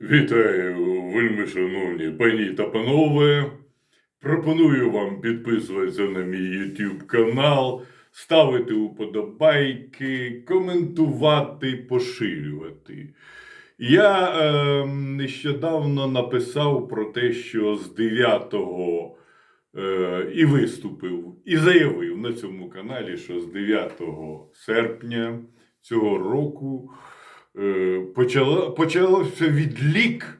Вітаю, вельми шановні пані та панове. Пропоную вам підписуватися на мій YouTube канал, ставити уподобайки, коментувати, поширювати. Я е, нещодавно написав про те, що з 9 е, і виступив, і заявив на цьому каналі, що з 9 серпня цього року е, почала, почався відлік,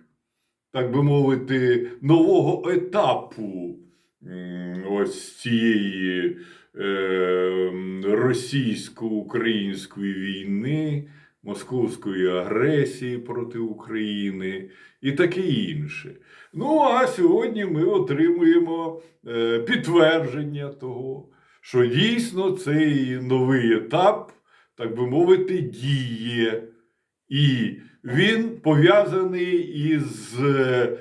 так би мовити, нового етапу ось цієї е, російсько-української війни, московської агресії проти України і таке інше. Ну, а сьогодні ми отримуємо е, підтвердження того, що дійсно цей новий етап, так би мовити, діє. І він пов'язаний із е,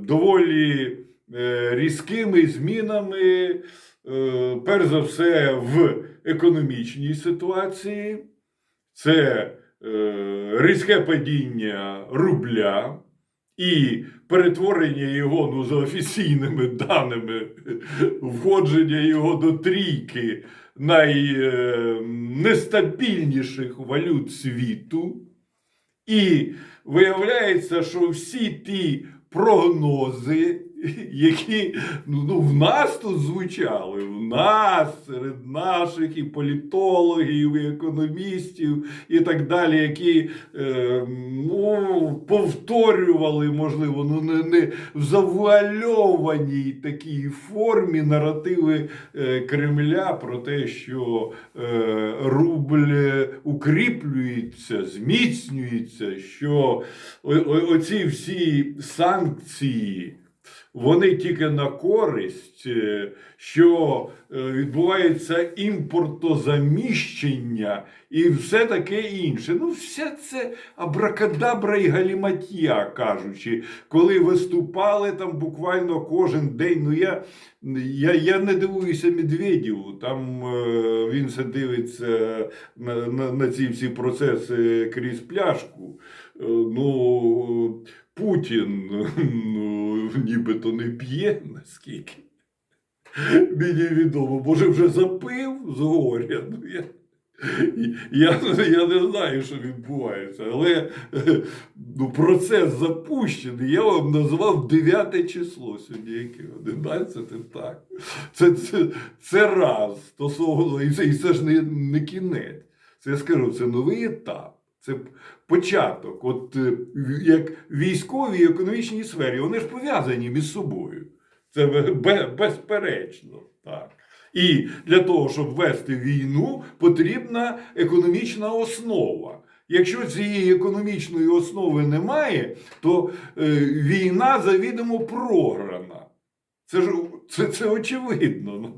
доволі е, різкими змінами, е, перш за все, в економічній ситуації. Це е, різке падіння рубля і перетворення його, ну, за офіційними даними, входження його до трійки найнестабільніших валют світу. І виявляється, що всі ті прогнози, які ну, в нас тут звучали, в нас, серед наших і політологів, і економістів, і так далі, які е, ну, повторювали, можливо, ну не, не в завуальованій такій формі наративи е, Кремля про те, що е, рубль укріплюється, зміцнюється, що о- о- оці всі санкції. Вони тільки на користь, е, що е, відбувається імпортозаміщення і все таке інше. Ну, все це абракадабра і галіматія, кажучи, коли виступали там буквально кожен день. Ну я, я, я не дивуюся Медведєву, там е, він все дивиться на, на, на ці всі процеси крізь пляшку. Ну, Путін ну, нібито не п'є, наскільки. Мені відомо, може вже запив з горя. Ну, я, я, я не знаю, що відбувається, але ну, процес запущений. Я вам назвав 9 число сьогодні, яке 11, так. Це, це, це раз стосовно, і це, і це ж не, не кінець. Це я скажу, це новий етап. Це початок. От е, як військовій і економічній сфері, вони ж пов'язані між собою. Це бе- бе- безперечно. Так. І для того, щоб вести війну, потрібна економічна основа. Якщо цієї економічної основи немає, то е, війна завідомо програна. Це ж це, це очевидно.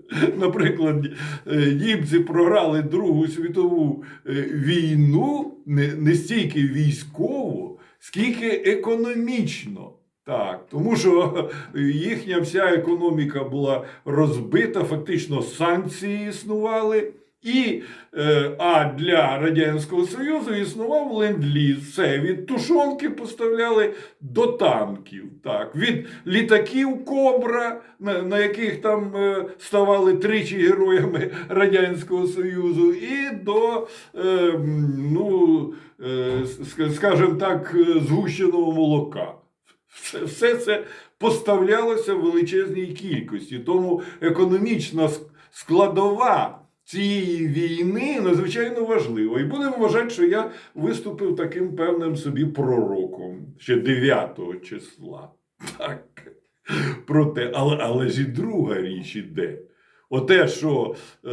Наприклад, е, німці програли Другу світову е, війну не, не стільки військово, скільки економічно. Так, тому що їхня вся економіка була розбита, фактично санкції існували. І, е, а для Радянського Союзу існував ленд-ліз. Все від тушонки поставляли до танків. Так, від літаків Кобра, на, на яких там е, ставали тричі героями Радянського Союзу, і до, е, ну, е, скажімо так, е, згущеного молока. Все, все це поставлялося в величезній кількості. Тому економічна складова цієї війни надзвичайно важлива. І будемо вважати, що я виступив таким певним собі пророком ще 9 числа. Так. Проте, але, але ж і друга річ іде. Оте, що е,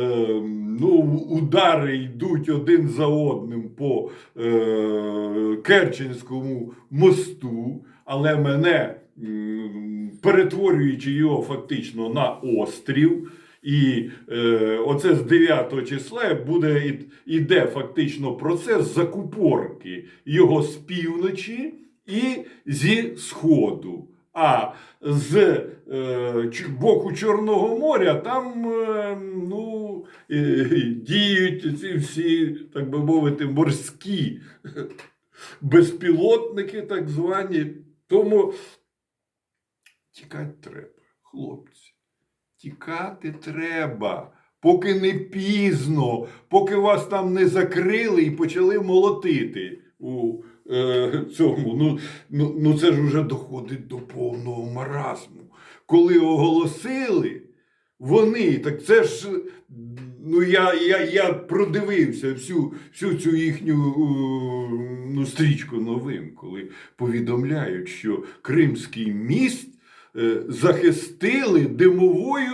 ну, удари йдуть один за одним по е, Керченському мосту, але мене, перетворюючи його фактично на острів, і е, оце з 9 числа буде іде фактично процес закупорки його з півночі і зі сходу. А з е, боку Чорного моря там е, ну, е, діють ці всі, так би мовити, морські безпілотники так звані. Тому тікати треба, хлопці. Тікати треба. Поки не пізно, поки вас там не закрили і почали молотити у е, цьому. Ну, ну, ну це ж вже доходить до повного маразму. Коли оголосили, вони, так це ж. Ну, я, я, я продивився всю, всю цю їхню ну, стрічку новин, коли повідомляють, що Кримський міст е, захистили димовою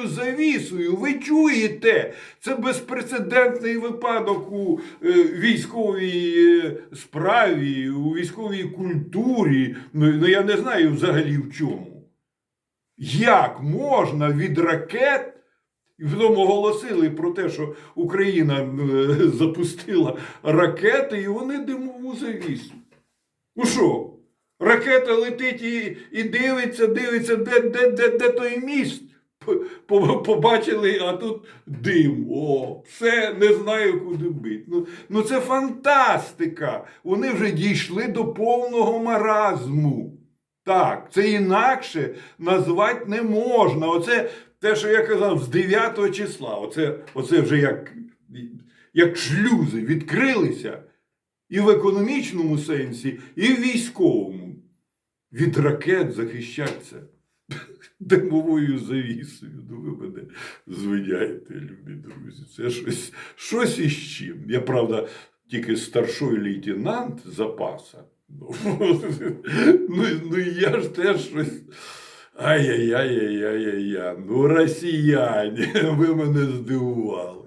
завісою. Ви чуєте? Це безпрецедентний випадок у е, військовій е, справі, у військовій культурі. Ну, ну я не знаю взагалі в чому. Як можна від ракет? І потім оголосили про те, що Україна е, запустила ракети, і вони димову завісу. Ну що? Ракета летить і, і дивиться, дивиться, де, де, де, де той міст. Побачили, а тут дим. О, все, не знаю, куди бити. Ну, ну це фантастика. Вони вже дійшли до повного маразму. Так, це інакше назвати не можна. Оце те, що я казав, з 9 числа. Оце, оце вже як, як шлюзи відкрилися і в економічному сенсі, і в військовому. Від ракет захищатися димовою завісою. Ну, ви мене звиняєте, любі друзі. Це щось, щось із чим. Я, правда, тільки старший лейтенант запаса. Ну, ну, ну я ж теж щось. Ай-яй-яй-яй-яй-яй. Ну, росіяни, ви мене здивували.